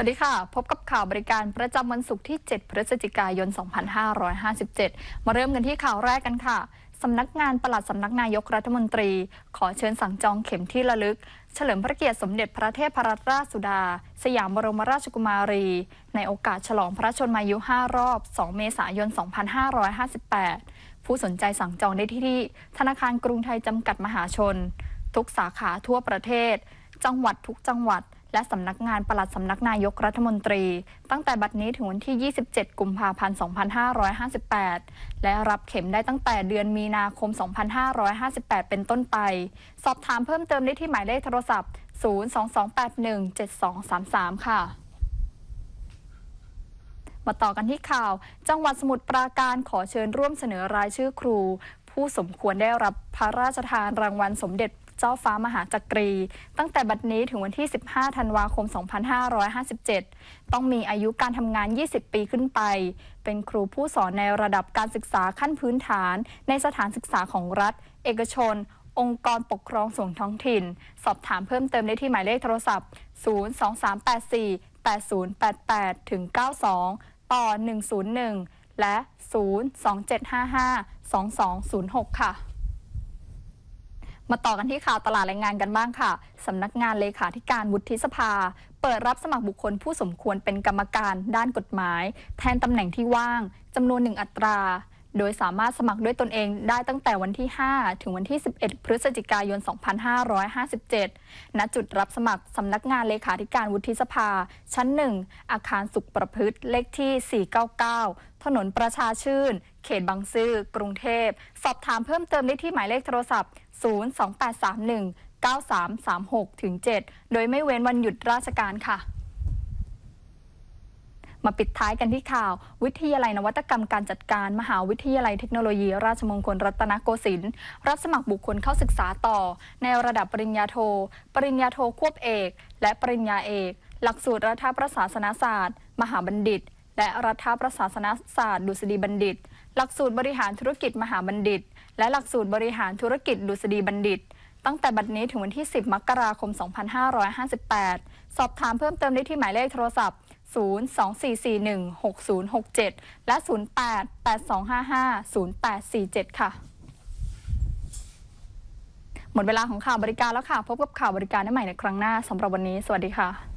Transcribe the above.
วัสดีค่ะ พบกับข่าวบริการประจำวันศุกร์ที่ 7 พฤศจิกายน 2557 มาเริ่มกันที่ข่าวแรกกันค่ะสำนักงานปลัดสำนักนายกรัฐมนตรี ขอเชิญสั่งจองเข็มที่ระลึก เฉลิมพระเกียรติสมเด็จพระเทพรัตนราชสุดา สยามบรมราชกุมารี ในโอกาสฉลองพระชนมายุ 5 รอบ 2 เมษายน 2558 ผู้สนใจสั่งจองได้ที่ ธนาคารกรุงไทยจำกัดมหาชน ทุกสาขาทั่วประเทศ จังหวัดทุกจังหวัด และสำนักงานปลัดสำนักนายกรัฐมนตรี ตั้งแต่บัดนี้ถึงวันที่ 27 กุมภาพันธ์ 2558 และรับเข็มได้ตั้งแต่เดือนมีนาคม 2558 เป็นต้นไป สอบถามเพิ่มเติมได้ที่หมายเลขโทรศัพท์ 022817233 ค่ะมาต่อกันที่ข่าว จังหวัดสมุทรปราการขอเชิญร่วมเสนอรายชื่อครู ผู้สมควรได้รับพระราชทานรางวัลสมเด็จเจ้าฟ้ามหาจักรี ตั้งแต่บัดนี้ถึงวันที่ 15 ธันวาคม 2557 ต้องมีอายุการทำงาน 20 ปีขึ้นไป เป็นครูผู้สอนในระดับการศึกษาขั้นพื้นฐาน ในสถานศึกษาของรัฐ เอกชน องค์กรปกครองส่วนท้องถิ่น สอบถามเพิ่มเติมได้ที่หมายเลขโทรศัพท์ 02384 8088 ถึง 92 ต่อ 101 และ 02755 2206 ค่ะ มาต่อกันที่ข่าวตลาดแรงงานกันบ้างค่ะ สำนักงานเลขาธิการวุฒิสภา เปิดรับสมัครบุคคลผู้สมควรเป็นกรรมการด้านกฎหมาย แทนตำแหน่งที่ว่างจำนวนหนึ่งอัตรา โดยสามารถสมัครด้วยตนเองได้ตั้งแต่วันที่ 5 ถึงวันที่ 11 พฤศจิกายน 2557 ณ จุดรับสมัครสำนักงานเลขาธิการวุฒิสภา ชั้น 1 อาคารสุขประพฤติเลขที่ 499 ถนนประชาชื่น เขตบางซื่อ กรุงเทพ สอบถามเพิ่มเติมได้ที่หมายเลขโทรศัพท์ 028319336-7 โดยไม่เว้นวันหยุดราชการค่ะ มาปิดท้ายกันที่ข่าว วิทยาลัยนวัตกรรมการจัดการ มหาวิทยาลัยเทคโนโลยี ราชมงคลรัตนโกสินทร์รับสมัครบุคคลเข้าศึกษาต่อ ในระดับปริญญาโท ปริญญาโทควบเอก และปริญญาเอก หลักสูตรรัฐประศาสนศาสตร์ มหาบัณฑิต และรัฐประศาสนศาสตร์ ดุษฎีบัณฑิต หลักสูตรบริหารธุรกิจมหาบัณฑิต และหลักสูตรบริหารธุรกิจดุษฎีบัณฑิตตั้งแต่บัดนี้ถึงวันที่ 10 มกราคม 2558 สอบถามเพิ่มเติมได้ที่หมายเลขโทรศัพท์ 024416067 และ 0882550847 ค่ะ หมดเวลาของข่าวบริการแล้วค่ะ พบกับข่าวบริการได้ใหม่ในครั้งหน้าสำหรับวันนี้ สวัสดีค่ะ